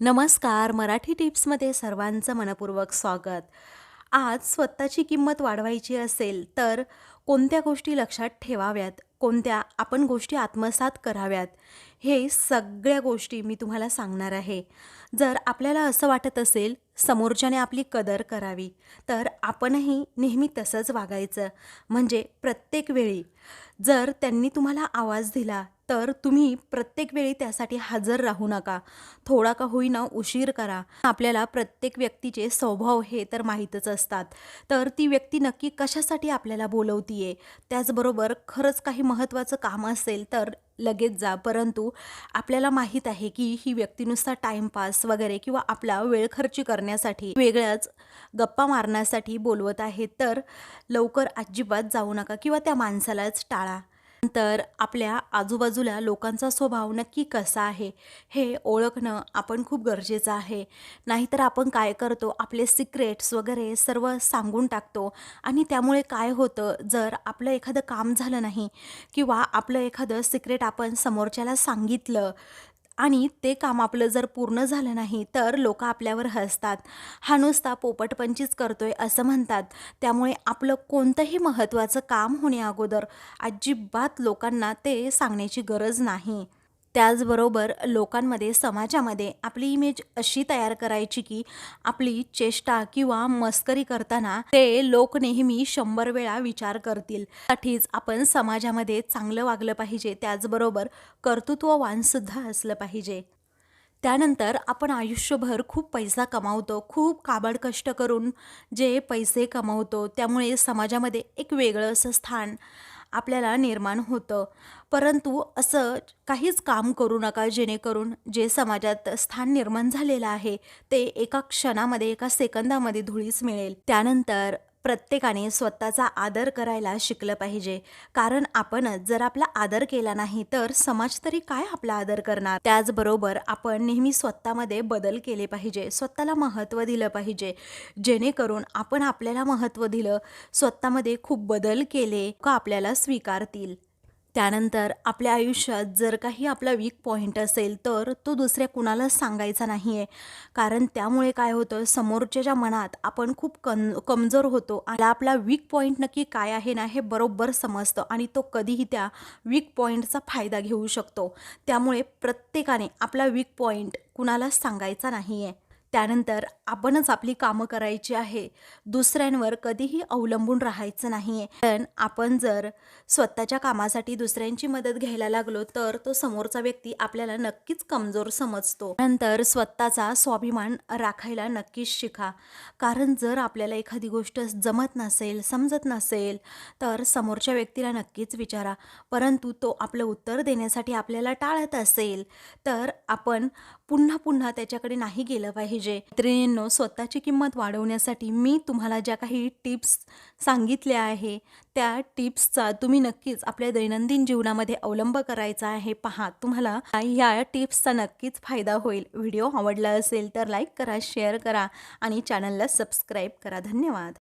नमस्कार मराठी टिप्समध्ये सर्वांचं मनपूर्वक स्वागत. आज स्वतःची किंमत वाढवायची असेल तर कोणत्या गोष्टी लक्षात ठेवाव्यात? कोणत्या आपण गोष्टी आत्मसात कराव्यात? हे सगळ्या गोष्टी मी तुम्हाला सांगणार आहे. जर आपल्याला असं वाटत असेल समोरच्याने आपली कदर करावी तर आपणही नेहमी तसंच वागायचं. म्हणजे प्रत्येक वेळी जर त्यांनी तुम्हाला आवाज दिला तर तुम्ही प्रत्येक वेळी त्यासाठी हजर राहू नका. थोडा का होईना उशीर करा. आपल्याला प्रत्येक व्यक्तीचे स्वभाव हे तर माहीतच असतात. तर ती व्यक्ती नक्की कशासाठी आपल्याला बोलवतीये त्याचबरोबर खरंच काही महत्त्वाचं काम असेल तर लगेच जा. परंतु आपल्याला माहीत आहे की ही व्यक्ती नुसता टाईमपास वगैरे किंवा आपला वेळ खर्ची करण्यासाठी वेगळ्याच गप्पा मारण्यासाठी बोलवत आहे तर लवकर अजिबात जाऊ नका किंवा त्या माणसालाच टाळा. तर आपल्या आजूबाजूला लोकांचा स्वभाव नक्की कसा आहे हे ओळखणं आपण खूप गरजेचं आहे. नाहीतर आपण काय करतो आपले सिक्रेट्स वगैरे सर्व सांगून टाकतो आणि त्यामुळे काय होतं जर आपलं एखादं काम झालं नाही किंवा आपलं एखादं सिक्रेट आपण समोरच्याला सांगितलं आणि ते काम आपलं जर पूर्ण झालं नाही तर लोक आपल्यावर हसतात. हा नुसता पोपटपंचीच करतोय असं म्हणतात. त्यामुळे आपलं कोणतंही महत्त्वाचं काम होण्याअगोदर अजिबात लोकांना ते सांगण्याची गरज नाही. त्याचबरोबर लोकांमध्ये समाजामध्ये आपली इमेज अशी तयार करायची की आपली चेष्टा किंवा मस्करी करताना ते लोक नेहमी शंभर वेळा विचार करतील. साठीच आपण समाजामध्ये चांगलं वागलं पाहिजे त्याचबरोबर कर्तृत्ववानसुद्धा असलं पाहिजे. त्यानंतर आपण आयुष्यभर खूप पैसा कमावतो खूप काबड कष्ट करून जे पैसे कमावतो त्यामुळे समाजामध्ये एक वेगळं असं स्थान आपल्याला निर्माण होतं. परंतु असं काहीच काम करू नका जेणेकरून जे समाजात स्थान निर्माण झालेलं आहे ते एका क्षणामध्ये एका सेकंदामध्ये धुळीस मिळेल. त्यानंतर प्रत्येकाने स्वतःचा आदर करायला शिकलं पाहिजे. कारण आपणच जर आपला आदर केला नाही तर समाज तरी काय आपला आदर करणार? त्याचबरोबर आपण नेहमी स्वतःमध्ये बदल केले पाहिजे. स्वतःला महत्त्व दिलं पाहिजे. जेणेकरून आपण आपल्याला महत्त्व दिलं स्वतःमध्ये खूप बदल केले का आपल्याला स्वीकारतील. त्यानंतर आपल्या आयुष्यात जर काही आपला वीक पॉईंट असेल तर तो दुसऱ्या कुणालाच सांगायचा नाही आहे कारण त्यामुळे काय होतं समोरच्याच्या मनात आपण खूप कम कमजोर होतो आणि आपला वीक पॉईंट नक्की काय आहे ना हे बरोबर समजतं आणि तो कधीही त्या वीक पॉईंटचा फायदा घेऊ शकतो. त्यामुळे प्रत्येकाने आपला वीक पॉईंट कुणालाच सांगायचा नाही आहे त्यानंतर आपणच आपली कामं करायची आहे. दुसऱ्यांवर कधीही अवलंबून राहायचं नाही आहे पण आपण जर स्वतःच्या कामासाठी दुसऱ्यांची मदत घ्यायला लागलो तर तो समोरचा व्यक्ती आपल्याला नक्कीच कमजोर समजतो. नंतर स्वतःचा स्वाभिमान राखायला नक्कीच शिका. कारण जर आपल्याला एखादी गोष्ट जमत नसेल समजत नसेल तर समोरच्या व्यक्तीला नक्कीच विचारा. परंतु तो आपलं उत्तर देण्यासाठी आपल्याला टाळत असेल तर आपण पुन्हा पुन्हा त्याच्याकडे नाही गेलं पाहिजे. म्हणजे मैत्रिणींनो स्वतःची किंमत वाढवण्यासाठी मी तुम्हाला ज्या काही टिप्स सांगितल्या आहे त्या टिप्सचा तुम्ही नक्कीच आपल्या दैनंदिन जीवनामध्ये अवलंब करायचा आहे. पहा तुम्हाला या टिप्सचा नक्कीच फायदा होईल. व्हिडिओ आवडला असेल तर लाईक करा शेअर करा आणि चॅनलला सबस्क्राईब करा. धन्यवाद.